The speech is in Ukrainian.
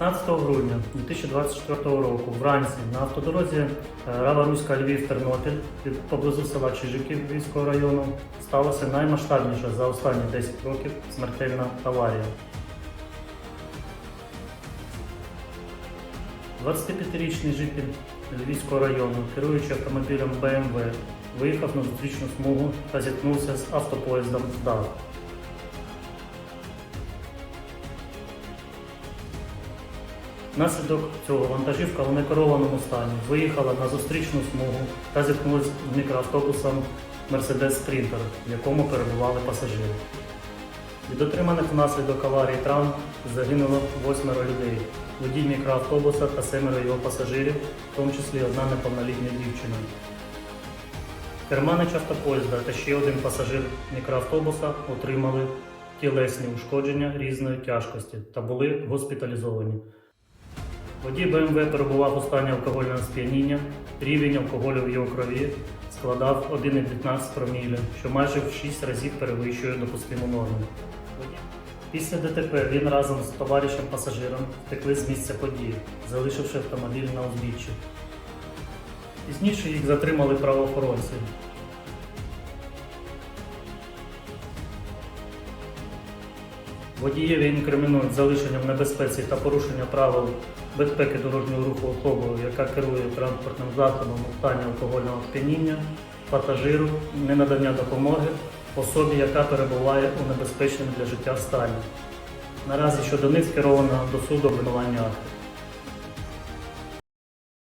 15 грудня 2024 року вранці на автодорозі е, Рава Руська Львів Тернопіль під- поблизу села Чижиків Львівського району сталася наймасштабніша за останні 10 років смертельна аварія. 25-річний житель Львівського району, керуючи автомобілем БМВ, виїхав на зустрічну смугу та зіткнувся з автопоїздом ДАВ. Внаслідок цього вантажівка у некерованому стані виїхала на зустрічну смугу та зіткнулася з мікроавтобусом Mercedes Sprinter, в якому перебували пасажири. Від отриманих внаслідок аварії травм загинуло восьмеро людей, водій мікроавтобуса та семеро його пасажирів, в тому числі одна неповнолітня дівчина. Керманич автопоїзда та ще один пасажир мікроавтобуса отримали тілесні ушкодження різної тяжкості та були госпіталізовані. Водій БМВ перебував у стані алкогольного сп'яніння, рівень алкоголю в його крові складав 1,15 проміля, що майже в 6 разів перевищує допустиму норму. Після ДТП він разом з товаришем пасажиром втекли з місця події, залишивши автомобіль на узбіччі. Пізніше їх затримали правоохоронці. Водієві інкримінують залишення в небезпеці та порушення правил безпеки дорожнього руху особою, яка керує транспортним засобом у стані алкогольного сп'яніння, пасажиру, ненадання допомоги, особі, яка перебуває у небезпечному для життя стані. Наразі щодо них скеровано до суду обвинувальні акти.